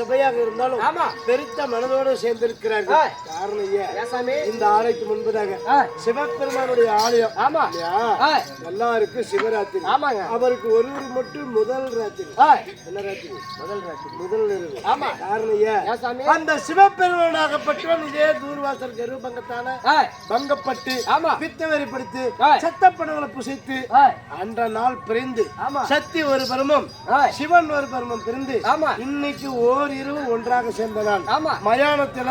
சபையாக இருந்தாலும். பெருத்த மனதோடு சேர்ந்திருக்கிறார்கள். காரணம் சாமி? இந்த ஆலைக்கு முன்பதாக சிவபெருமானுடைய ஆலயம். ஆமா? ஆ, எல்லாருக்கும் சிவராத்திரி. ஆமாங்க. அவருக்கு ஒருவர் மட்டும் முதல் ராத்திரி. என்ன ராத்திரி? முதல் ராத்திரி. முதல் இரவு. ஆமா. காரணம் சாமி? அந்த சிவபெருமானாகப்பட்டவன் இதே தூர்வாசல் கருபங்கத்தான ஆ, பங்கப்பட்டு ஆமா. வித்தவரிப்படுத்தி ஆ. சத்தப்படங்களை புசைத்து அன்ற நாள் பிரிந்து சக்தி ஒரு பருமம் சிவன் ஒரு பருமம் பிரிந்து ஆமா. இன்னைக்கு ஓர் இரவு ஒன்றாக சேர்ந்த ஆமா. மயானத்துல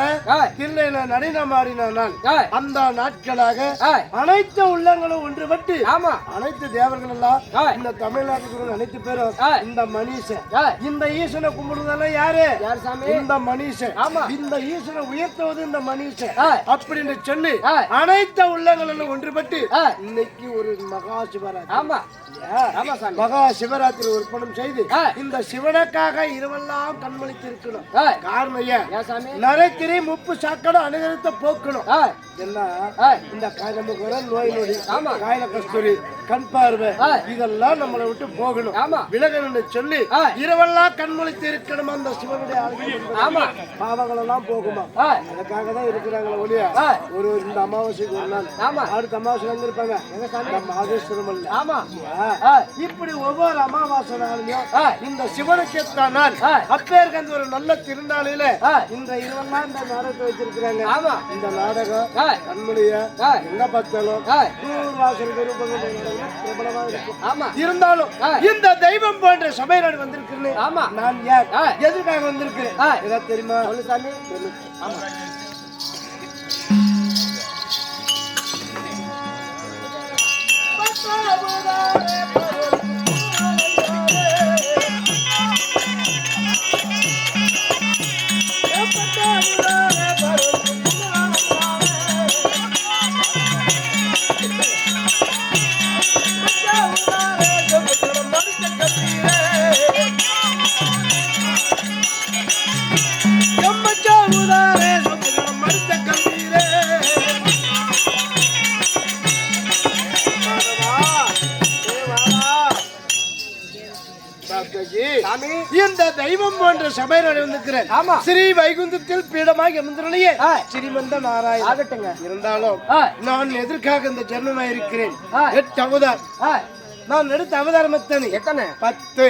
தில்லையில நடினமாடின நாள் ஆ, அந்த நாட்களாக அனைத்து உள்ளங்களும் ஒன்றுபட்டு ஆமா. அனைத்து தேவர்கள் எல்லாம் இந்த தமிழ்நாட்டுக்கு அனைத்து பேரும். இந்த மனுஷன். இந்த ஈசனை கும்பிடுறதெல்லாம் யாரு? இந்த மனுஷன். ஆமா. இந்த ஈசனை உயர்த்துவது இந்த மனுஷன். அப்படின்னு சொல்லி. அனைத்து உள்ளங்களும் ஒன்றுபட்டு இன்னைக்கு ஒரு மகா சிவராத்திரி. மகா சிவராத்திரி உற்பணம் செய்து ஆ. இந்த சிவனுக்காக இரவெல்லாம் கண்மணித்து இருக்கணும் காரணம் ஏன்? நரைத்திரி முப்பு சாக்கடை அனுகரித்த போக்கணும். என்ன இந்த நமக்கு வர நோய் நொடி ஆமா. காயல கஸ்தூரி. கண் பார்வை. இதெல்லாம் நம்மளை விட்டு போகணும். ஆமா. விலகணும்னு சொல்லி. இரவெல்லாம் கண்மொழித்து இருக்கணும் அந்த சிவனுடைய பாவங்கள் எல்லாம் போகுமா? ஆ, அதுக்காக தான் இருக்கிறாங்களே ஒழிய ஆ, ஒரு இந்த அமாவாசைக்கு ஒரு நாள். ஆமா. அடுத்த அமாவாசை வந்து இருப்பாங்க எங்க சாமி? நம்ம ஆதேஸ்வரம் இல்ல இப்படி ஒவ்வொரு அமாவாசை நாளையும் இந்த சிவனுக்கு எத்தனை நாள். ஆ. அப்பேருக்கு அந்த ஒரு நல்ல திருநாளில இந்த இரவெல்லாம் இந்த நாடகத்தை வச்சிருக்கிறாங்க. ஆமா. இந்த நாடகம் கண்மொழிய எங்க பார்த்தாலும் ஆ, நூறுவாசல் இருந்தாலும். இந்த தெய்வம் போன்ற சபை நாடு வந்திருக்கிறேன் ஆமா நான் யார். எதுக்காக வந்திருக்கிறேன். ஏதாவது தெரியுமா சொல்லு சாமி. ஆமா சாமி. இந்த தெய்வம் போன்ற சபை வந்திருக்கிறேன். ஆமா. ஸ்ரீ வைகுந்தத்தில் பீடமாக ஆ. ஸ்ரீமந்த ஆகட்டுங்க. இருந்தாலும் நான் எதற்காக இந்த ஜென்மமாக இருக்கிறேன் ஆ. நான் எடுத்த அவதாரம் எத்தனை எத்தனை பத்து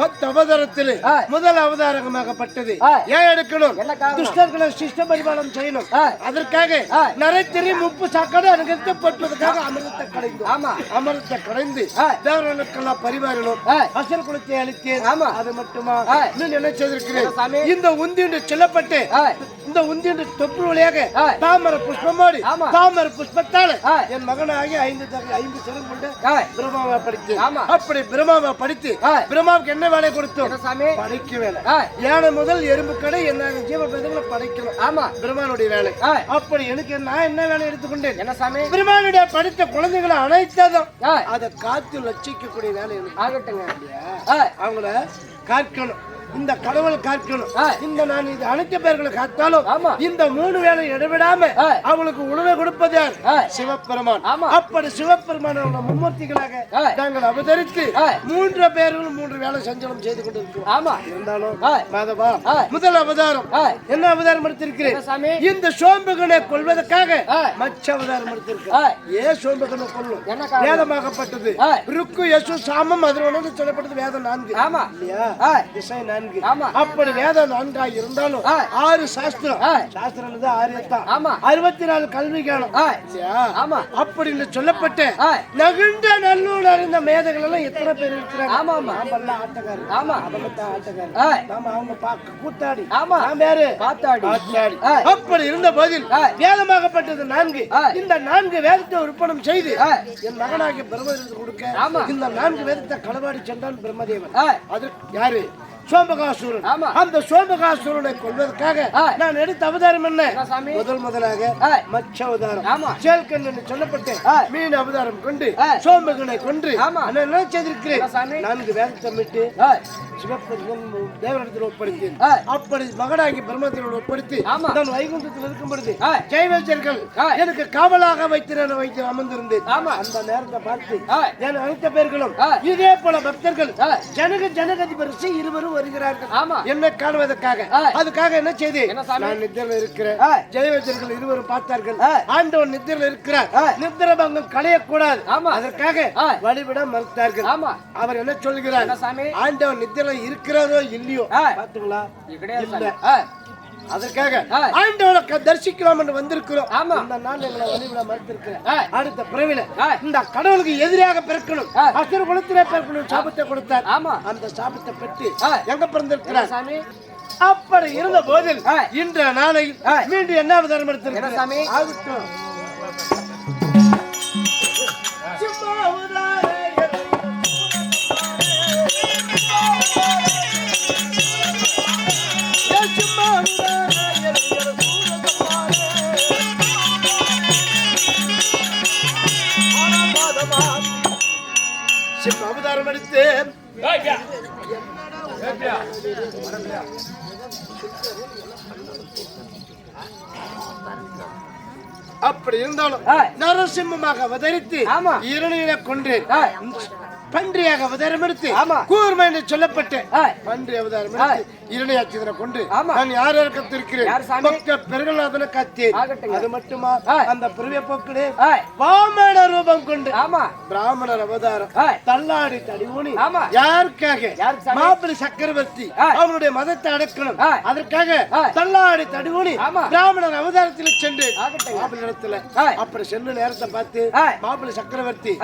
பத்து அவதாரத்தில். முதல் அவதாரமாகப்பட்டது. ஏன் எடுக்கணும்? துஷ்டர்களை சிஷ்ட பரிபாலம் செய்யணும். அதற்காக. நரைத்திரி முப்பு சாக்கடை அனுகரிக்கப்பட்டதுக்காக அமிர்தத்தை கடைந்தோம் ஆமா அமிர்தத்தை கடைந்து. தேவர்களுக்கெல்லாம் பரிமாறணும் அசல் குலத்தை அளித்தேன் ஆமா. அது மட்டுமா சாமி? இந்த உந்திண்டு செல்லப்பட்டு இந்த உந்திண்டு தொப்பு வழியாக. தாமர புஷ்பமோடு. தாமர புஷ்பத்தால. என் மகனாகி ஐந்து ஐந்து சிறம் கொண்டு ஆமா. அப்படி பிரம்மாவை படித்து. பிரம்மாவுக்கு என்ன வேலை கொடுத்தோம்? என்ன சாமி? படைக்க வேலை யானை முதல் எறும்பு கடை என்ன? ஜீவபேதங்களை படைக்கணும். ஆமா. பிரம்மானுடைய வேலை. அப்படி எனக்கு நான் என்ன வேலை எடுத்துக்கொண்டேன்? என்ன சாமி? பிரம்மானுடைய படித்த குழந்தைகளை அனைத்ததும் அதை காத்து லட்சிக்கக்கூடிய வேலை எனக்கு ஆகட்டுங்க. அவங்கள காக்கணும். இந்த கடவுளை காக்கணும். இந்த நான் இது அனைத்து பேர்களை காத்தாலும். இந்த மூணு வேலை இடைவிடாம. அவங்களுக்கு உணவை கொடுப்பது. சிவபெருமான். அப்படி சிவபெருமான மும்மூர்த்திகளாக. நாங்கள் அவதரித்து. மூன்று பேர்களும் மூன்று வேலை சஞ்சலம் செய்து கொண்டிருக்கிறோம் ஆமா இருந்தாலும். மாதவா. முதல் அவதாரம். என்ன அவதாரம் எடுத்திருக்கிறேன் இந்த சோம்புகனை கொள்வதற்காக. மச்ச அவதாரம். எடுத்திருக்கிறேன் ஏன் சோம்புகனை கொள்ளும்? வேதமாகப்பட்டது. ருக்கு யசு சாமம் அதில் ஒன்று சொல்லப்பட்டது வேதம் நான்கு ஆமா இல்லையா ஆ, திசை நான்கு. ஆமா. அப்படி வேதம் நான்காக இருந்தாலும். ஆறு சாஸ்திரம். சாஸ்திரம் ஆரியத்தான். ஆமா. அறுபத்தி நாலு கல்வி ஆமா. அப்படின்னு சொல்லப்பட்ட நகுண்ட நல்லூர் அறிந்த மேதைகள் எல்லாம் எத்தனை பேர் இருக்கிறாங்க? ஆமா ஆமா. ஆட்டக்காரர். ஆமா. ஆட்டக்காரர். ஆ, நாம அவங்க கூத்தாடி. ஆமா. யாரு? காத்தாடி. அப்படி இருந்த போதில். வேதமாகப்பட்டது நான்கு. இந்த நான்கு வேதத்தை விற்பனம் செய்து என் மகனாகிய பிரம்மதேவனுக்கு கொடுக்க ஆமா. இந்த நான்கு வேதத்தை களவாடி சென்றான் பிரம்மதேவன். அது யாரு? சோம்பகாசுரன். அந்த சோம்பகாசுரனை கொல்வதற்காக ஆ. நான் எடுத்த அவதாரம் என்ன முதல் முதலாக மச்ச அவதாரம் சேல்கண் என்று சொல்லப்பட்ட. மீன் அவதாரம் கொண்டு. சோம்பகனை கொன்று. நான் செய்திருக்கிறேன் நான்கு வேதத்தை விட்டு ஆ, சிவபெருமன் தேவனிடத்தில் ஒப்படைத்தேன் ஆ, அப்படி மகனாகி பிரம்மத்தில் ஒப்படைத்து. நான் வைகுண்டத்தில் இருக்கும் பொழுது ஆ. எனக்கு காவலாக வைத்திருந்த வைத்து அமர்ந்திருந்தேன். அந்த நேரத்தை பார்த்து என் அனைத்து பேர்களும். இதே போல பக்தர்கள் ஜனக ஜனகதிபரிசி இருவரும் வருகிறார்கள். என்னை காணுவதற்காக. அதுக்காக என்ன செய்து? நான் நித்திரில் இருக்கிறேன். ஆ, ஜெயவேச்சர்கள் இருவரும் பார்த்தார்கள். ஆண்டவன் நித்திரில் இருக்கிறார். நித்திரபங்கம் களையக்கூடாது. அதற்காக. வழிவிட மறுத்தார்கள். ஆமா. அவர் என்ன சொல்கிறார்? ஆண்டவன் நித்திரில் இருக்கிறாரோ இல்லையோ. பாத்துங்களா அதற்காக ஆ. ஆண்டவனை க- தரிசிக்கலாம் என்று வந்திருக்கிறோம் ஆமா. இந்த நாள் எங்களை வழிவிட மறுத்திருக்கிறேன் அடுத்த பிறவில இந்த கடவுளுக்கு எதிராக பிறக்கணும். அசுர குலத்திலே பிறக்கணும் சாபத்தை கொடுத்தார் ஆமா அந்த சாபத்தை பெற்று. எங்க பிறந்திருக்கிறார் சாமி அப்படி இருந்த போதில் ஆ. இன்ற நாளையில். மீண்டும் என்ன அவதாரம் என்ன அப்படி இருந்தாலும். நரசிம்மமாக அவதரித்து ஆமா. இரணியனை கொன்று ஆ, பன்றியாக அவதாரம் எடுத்து. கூர்மை என்று சொல்லப்பட்ட பன்றி அவதாரம் எடுத்து இரணியாட்சிதனை கொண்டு. நான் யார் சாமி? பக்த பெருகநாதனை ஆகட்டுங்க. அது மட்டுமா. அந்த பிறவிய போக்குடு ஆ, வாமன ரூபம் கொண்டு ஆமா பிராமணர் அவதாரம் தள்ளாடி தடிவுனி ஆமா. யாருக்காக? மாப்பிள்ளை சக்கரவர்த்தி. அவனுடைய மதத்தை அடக்கணும். அதற்காக. தள்ளாடி தடிவுனி. பிராமணர் அவதாரத்தில் சென்று. மாப்பிள்ளை இடத்துல. அப்படி சென்று நேரத்தை பார்த்து ஆ. மாப்பிள்ளை சக்கரவர்த்தி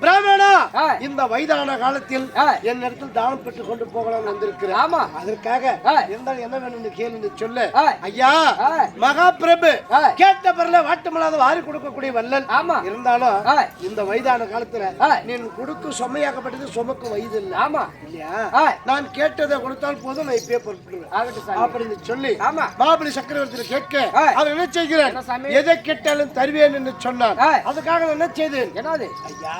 பிராமணா. இந்த வயதான காலத்தில். என் இடத்தில் தானம் பெற்று கொண்டு போகலாம் வந்திருக்கிறேன் ஆமா அதற்காக. இருந்தாலும் என்ன வேணும்னு கேளு சொல்லு. ஐயா ஆ. மகாபிரபு ஆ. கேட்ட பிறல வாட்டமில்லாத வாரி கொடுக்கக்கூடிய வல்லல் ஆமா இருந்தாலும் இந்த வயதான காலத்துல. நீ கொடுக்கும் சுமையாக்கப்பட்டது சுமக்கும் வயது இல்ல ஆமா இல்லையா நான் கேட்டதை கொடுத்தால் போதும் நான் இப்பயே சாமி அப்படின்னு சொல்லி ஆமா மாபலி சக்கரவர்த்தி கேட்க. அவர் என்ன செய்கிறார் என்ன சாமி? எதை கேட்டாலும் தருவேன் என்று சொன்னார். அதுக்காக நான் என்ன செய்தேன் என்னது ஐயா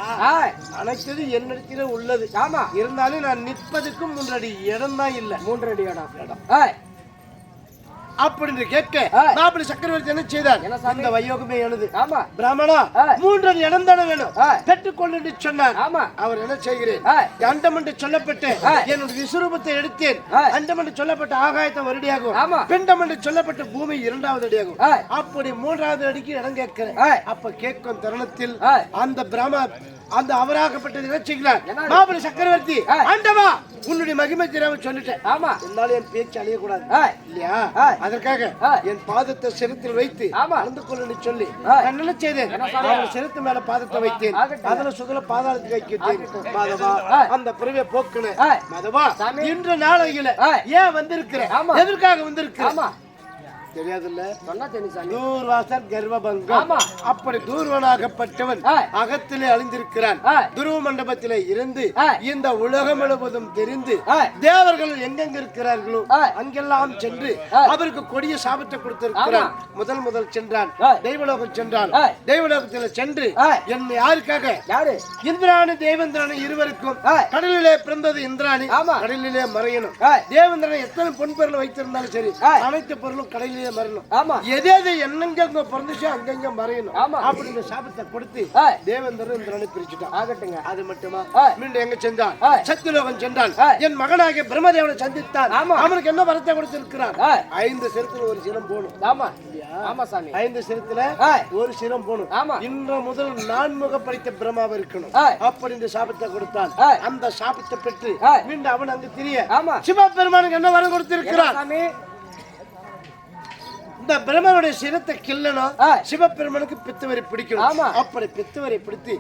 அனைத்தது என்னிடத்திலே உள்ளது. ஆமா. இருந்தாலும் நான் நிற்பதுக்கும் முன்னாடி இடம் தான் இல்ல. மூன்றடி இடம். ஆ, அப்படின்னு கேட்க. மாபலி சக்கரவர்த்தி என்ன செய்தார்? இந்த வையோகமே எனது ஆமா. பிராமணா ஆ. மூன்றடி இடம் தானே வேணும். பெற்றுக்கொண்டு சொன்னார். ஆமா. அவர் என்ன செய்கிறேன்? ஆ, அண்டம் என்று சொல்லப்பட்டு. என்னுடைய விஸ்வரூபத்தை எடுத்தேன். ஆ. அண்டம் என்று சொல்லப்பட்ட ஆகாயத்தை வருடியாகும். ஆமா. பிண்டம் என்று சொல்லப்பட்ட பூமி இரண்டாவது அடியாகும். அப்படி மூன்றாவது அடிக்கு இடம் கேட்கிறேன். அப்ப கேட்கும் தருணத்தில் அந்த பிராம அந்த செய்கிறார் என்னது? மாபலி சக்கரவர்த்தி. ஆண்டவா உன்னுடைய மகிமை தெரியாம சொல்லிட்டேன் ஆமா இருந்தாலும் என் பேச்சு அழியக்கூடாது இல்லையா. அதற்காக. என் பாதத்தை சிரத்தில் வைத்து ஆமா. கலந்து கொள்ளு சொல்லி. நான்? அவன் சிரத்து மேல பாதத்தை வைத்தேன். அதுல சுதல பாதாளத்துக்கு வைக்கிட்டேன். மாதவா. அந்த பிறவிய போக்குன. மாதவா. இன்று நாளையில. ஏன் வந்திருக்கிற ஆமா. எதற்காக வந்திருக்கிற ஆமா தெரியாதுல்ல சொன்னா தெரியும் தூர்வாசர் கர்வபங்கம். அப்படி தூர்வனாகப்பட்டவன். அகத்திலே அழிந்திருக்கிறான் ஆ. துருவ மண்டபத்திலே இருந்து ஆ. இந்த உலகம் முழுவதும் தெரிந்து ஆ. தேவர்கள் எங்கெங்க இருக்கிறார்களோ. அங்கெல்லாம் சென்று. அவருக்கு கொடிய சாபத்தை கொடுத்திருக்கிறான் முதல் முதல் சென்றான். தெய்வலோகம் சென்றான். தெய்வலோகத்தில் சென்று. என்னை யாருக்காக யாரு இந்திராணி தேவேந்திரனு இருவருக்கும். கடலிலே பிறந்தது இந்திராணி. கடலிலே மறையணும். தேவேந்திரன் எத்தனை பொன் பொருள் வைத்திருந்தாலும் சரி. அனைத்து பொருளும் கடலிலே மறையணும் ஆமா எது எது என்னங்க பிறந்துச்சோ அங்கங்க மறையணும் ஆமா. அப்படின்ற சாபத்தை கொடுத்து. தேவேந்திரன் இந்திரனை பிரிச்சுட்டான் ஆகட்டுங்க அது மட்டுமா. மீண்டும் எங்க சென்றான் ஆ. சத்தியலோகம் சென்றான். என் மகனாகிய பிரம்மதேவனை சந்தித்தான் ஆமா. அவனுக்கு என்ன வரத்தை கொடுத்திருக்கிறான். ஐந்து சிரத்துல ஒரு சிரம் போகணும் ஆமா ஆமா சாமி ஐந்து சிரத்துல. ஒரு சிரம் போகணும் ஆமா. இன்று முதல் நான்முக படித்த பிரம்மாவை இருக்கணும். அப்படி இந்த சாபத்தை கொடுத்தான். அந்த சாபத்தை பெற்று. மீண்டும் அவன் அங்கு திரிய ஆமா சிவபெருமானுக்கு என்ன வரம் கொடுத்திருக்கிறான் இந்த பிரம்மனுடைய சிரத்தை கிள்ளணும். சிவபெருமனுக்கு பித்துவரை பிடிக்கணும் ஆமா. அப்படி பித்துவரை பிடித்து.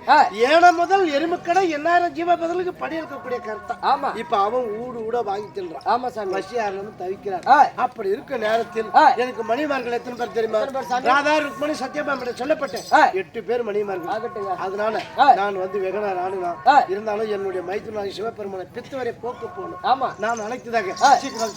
ஏன முதல் எருமக்கடை எண்ணாயிரம் ஜீவ பதிலுக்கு படியெடுக்கக்கூடிய கருத்தம் ஆமா இப்ப அவன் ஊடு ஊட வாங்கி தின்றான் ஆமா சாமி பசியாரன்னு தவிக்கிறான். அப்படி இருக்க நேரத்தில். எனக்கு மணிமார்கள் எத்தனை பேர் தெரியுமா? ராதா ருக்மணி சத்யபாமிட சொல்லப்பட்டேன். எட்டு பேர் மணிமார்கள் அதனால. நான் வந்து ஆளுதான் ஆ. இருந்தாலும் என்னுடைய மைத்துனாகி சிவபெருமனை பித்துவரை போக்க போகணும் ஆமா நான் அழைத்ததாக. சீக்கிரம்